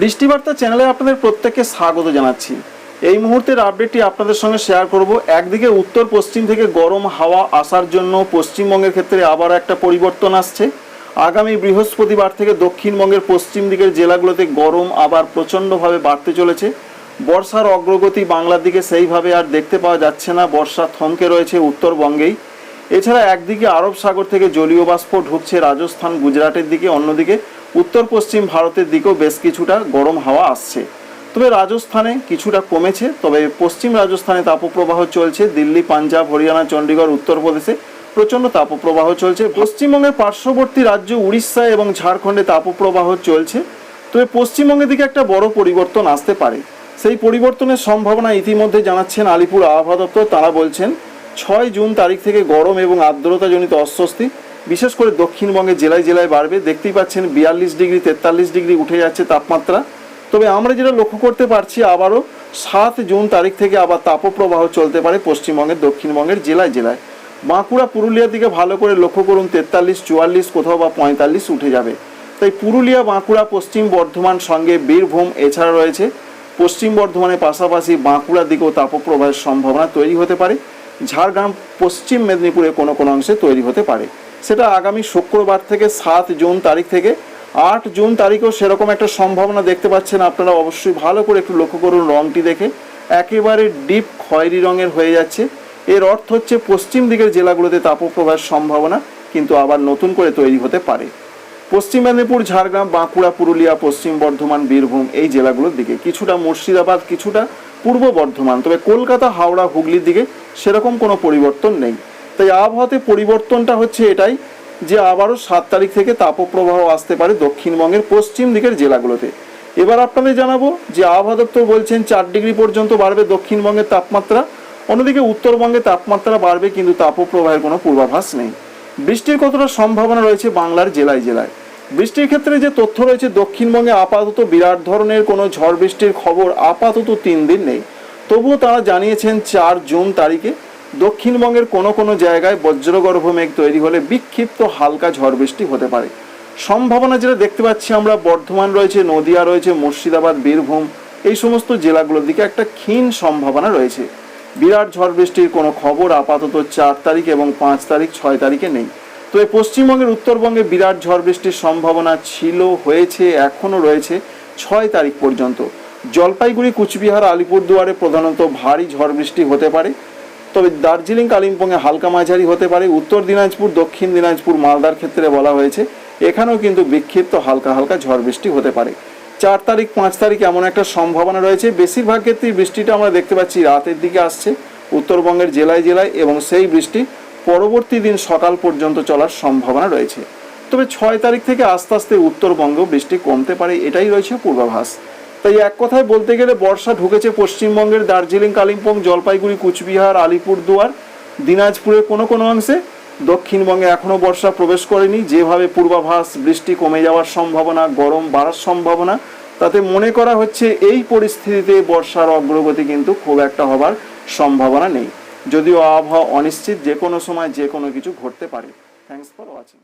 বৃষ্টিবার্তা চ্যানেলে আপনাদের প্রত্যেককে স্বাগত জানাচ্ছি। এই মুহূর্তের আপডেটটি আপনাদের সঙ্গে শেয়ার করব। একদিকে উত্তর, পশ্চিম থেকে গরম হাওয়া আসার জন্য পশ্চিমবঙ্গের ক্ষেত্রে আবার একটা পরিবর্তন আসছে। আগামী বৃহস্পতিবার থেকে দক্ষিণবঙ্গের পশ্চিম দিকের জেলাগুলোতে গরম আবার প্রচণ্ডভাবে বাড়তে চলেছে। বর্ষার অগ্রগতি বাংলার দিকে সেইভাবে আর দেখতে পাওয়া যাচ্ছে না। বর্ষা থমকে রয়েছে উত্তরবঙ্গেই। এছাড়া একদিকে আরব সাগর থেকে জলীয় বাষ্প ঢুকছে রাজস্থান, গুজরাটের দিকে, অন্যদিকে উত্তর পশ্চিম ভারতের দিকেও বেশ কিছুটা গরম হাওয়া আসছে। তবে রাজস্থানে কিছুটা কমেছে, তবে পশ্চিম রাজস্থানে তাপপ্রবাহ চলছে। দিল্লি, পাঞ্জাব, হরিয়ানা চণ্ডীগড় উত্তরপ্রদেশে প্রচণ্ড তাপপ্রবাহ চলছে। পশ্চিমবঙ্গের পার্শ্ববর্তী রাজ্য উড়িষ্যা এবং ঝাড়খণ্ডে তাপপ্রবাহ চলছে। তবে পশ্চিমবঙ্গের দিকে একটা বড় পরিবর্তন আসতে পারে। সেই পরিবর্তনের সম্ভাবনা ইতিমধ্যে জানাচ্ছেন আলিপুর আবহাওয়া দপ্তর। তারা বলছেন, ছয় জুন তারিখ থেকে গরম এবং আর্দ্রতাজনিত অস্বস্তি বিশেষ করে দক্ষিণবঙ্গের জেলায় জেলায় বাড়বে। দেখতেই পাচ্ছেন বিয়াল্লিশ ডিগ্রি, তেতাল্লিশ ডিগ্রি উঠে যাচ্ছে তাপমাত্রা। তবে আমরা যেটা লক্ষ্য করতে পারছি, আবারও সাত জুন তারিখ থেকে আবার তাপপ্রবাহ চলতে পারে পশ্চিমবঙ্গের, দক্ষিণবঙ্গের জেলায় জেলায়। বাঁকুড়া, পুরুলিয়ার দিকে ভালো করে লক্ষ্য করুন, তেতাল্লিশ, চুয়াল্লিশ, কোথাও বা পঁয়তাল্লিশ উঠে যাবে। তাই পুরুলিয়া, বাঁকুড়া, পশ্চিম বর্ধমান সঙ্গে বীরভূম এছাড়া রয়েছে। পশ্চিম বর্ধমানের পাশাপাশি বাঁকুড়ার দিকেও তাপপ্রবাহের সম্ভাবনা তৈরি হতে পারে। ঝাড়গ্রাম, পশ্চিম মেদিনীপুরে কোনো কোনো অংশে তৈরি হতে পারে। সেটা আগামী শুক্রবার থেকে সাত জুন তারিখ থেকে। আট জুন তারিখেও সেরকম একটা সম্ভাবনা দেখতে পাচ্ছেন আপনারা অবশ্যই। ভালো করে একটু লক্ষ্য করুন রংটি দেখে। একেবারে ডিপ খয়েরি রঙের হয়ে যাচ্ছে। এর অর্থ হচ্ছে পশ্চিম দিকের জেলাগুলোতে তাপপ্রবাহের সম্ভাবনা কিন্তু আবার নতুন করে তৈরি হতে পারে। পশ্চিম মেদিনীপুর, ঝাড়গ্রাম, বাঁকুড়া, পুরুলিয়া, পশ্চিম বর্ধমান, বীরভূম এই জেলাগুলোর দিকে। কিছুটা মুর্শিদাবাদ, কিছুটা পূর্ব বর্ধমান। তবে কলকাতা, হাওড়া, হুগলির দিকে সেরকম কোনো পরিবর্তন নেই। তাই আবহাওয়াতে পরিবর্তনটা হচ্ছে এটাই যে আবারও সাত তারিখ থেকে তাপপ্রবাহ আসতে পারে দক্ষিণবঙ্গের পশ্চিম দিকের জেলাগুলোতে। এবার আপনাদের জানাব যে আবহাওয়া দপ্তর বলছেন চার ডিগ্রি পর্যন্ত বাড়বে দক্ষিণবঙ্গের তাপমাত্রা, অন্যদিকে উত্তরবঙ্গে তাপমাত্রা বাড়বে কিন্তু তাপপ্রবাহের কোনো পূর্বাভাস নেই। বৃষ্টির কতটা সম্ভাবনা রয়েছে বাংলার জেলায় জেলায়? বৃষ্টির ক্ষেত্রে যে তথ্য রয়েছে, দক্ষিণবঙ্গে আপাতত বিরাট ধরনের কোনো ঝড় বৃষ্টির খবর আপাতত তিন দিন নেই। তবুও তারা জানিয়েছেন চার জুন তারিখে দক্ষিণবঙ্গের কোনো কোনো জায়গায় বজ্রগর্ভ মেঘ তৈরি হলে বিক্ষিপ্ত হালকা ঝড় বৃষ্টি হতে পারে। সম্ভাবনা যেটা দেখতে পাচ্ছি আমরা, বর্ধমান রয়েছে, নদিয়া রয়েছে, মুর্শিদাবাদ, বীরভূম, এই সমস্ত জেলাগুলোর দিকে একটা ক্ষীণ সম্ভাবনা রয়েছে। বিরাট ঝড় বৃষ্টির কোনো খবর আপাতত চার তারিখ এবং পাঁচ তারিখ, ছয় তারিখে নেই। তো এই পশ্চিমবঙ্গের উত্তরবঙ্গে বিরাট ঝড় বৃষ্টির সম্ভাবনা ছিল, হয়েছে, এখনও রয়েছে, ছয় তারিখ পর্যন্ত। জলপাইগুড়ি, কুচবিহার, আলিপুরদুয়ারে প্রধানত ভারী ঝড় বৃষ্টি হতে পারে। তবে দার্জিলিং কালিম্পংয়ে হালকা মাঝারি হতে পারে। উত্তর দিনাজপুর, দক্ষিণ দিনাজপুর, মালদার ক্ষেত্রে বলা হয়েছে। এখানেও কিন্তু বিক্ষিপ্ত হালকা হালকা ঝড় বৃষ্টি হতে পারে। চার তারিখ, পাঁচ তারিখ এমন একটা সম্ভাবনা রয়েছে। বেশিরভাগ ক্ষেত্রেই বৃষ্টিটা আমরা দেখতে পাচ্ছি রাতের দিকে আসছে। উত্তরবঙ্গের জেলায় জেলায় এবং সেই বৃষ্টি পরবর্তী দিন সকাল পর্যন্ত চলার সম্ভাবনা রয়েছে। তবে ছয় তারিখ থেকে আস্তে আস্তে উত্তরবঙ্গেও বৃষ্টি কমতে পারে, এটাই রয়েছে পূর্বাভাস। তাই এক কথায় বলতে গেলে বর্ষা ঢুকেছে পশ্চিমবঙ্গের দার্জিলিং, কালিম্পং, জলপাইগুড়ি, কুচবিহার, আলিপুরদুয়ার, দিনাজপুরের কোনো কোনো অংশে। দক্ষিণবঙ্গে এখনও বর্ষা প্রবেশ করেনি। যেভাবে পূর্বাভাস, বৃষ্টি কমে যাওয়ার সম্ভাবনা, গরম বাড়ার সম্ভাবনা, তাতে মনে করা হচ্ছে এই পরিস্থিতিতে বর্ষার অগ্রগতি কিন্তু খুব একটা হবার সম্ভাবনা নেই। যদিও আবহাওয়া অনিশ্চিত যে কোনো সময় যে কোনো কিছু ঘটতে পারে। Thanks for watching